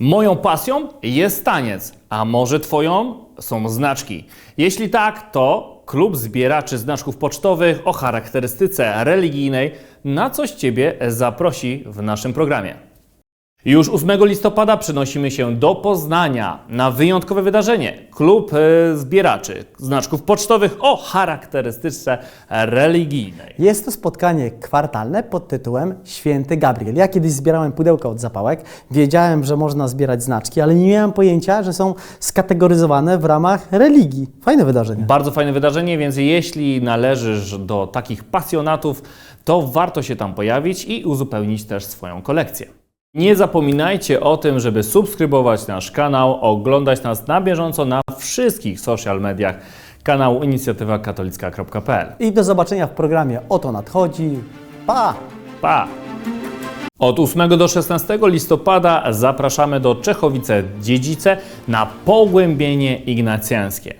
Moją pasją jest taniec, a może Twoją są znaczki. Jeśli tak, to klub zbieraczy znaczków pocztowych o charakterystyce religijnej na coś Ciebie zaprosi w naszym programie. Już 8 listopada przenosimy się do Poznania na wyjątkowe wydarzenie. Klub e, zbieraczy znaczków pocztowych o charakterystyce religijnej. Jest to spotkanie kwartalne pod tytułem Święty Gabriel. Ja kiedyś zbierałem pudełka od zapałek, wiedziałem, że można zbierać znaczki, ale nie miałem pojęcia, że są skategoryzowane w ramach religii. Fajne wydarzenie. Bardzo fajne wydarzenie, więc jeśli należysz do takich pasjonatów, to warto się tam pojawić i uzupełnić też swoją kolekcję. Nie zapominajcie o tym, żeby subskrybować nasz kanał, oglądać nas na bieżąco na wszystkich social mediach kanału inicjatywakatolicka.pl. I do zobaczenia w programie Oto nadchodzi. Pa! Pa! Od 8 do 16 listopada zapraszamy do Czechowice-Dziedzice na pogłębienie ignacjańskie.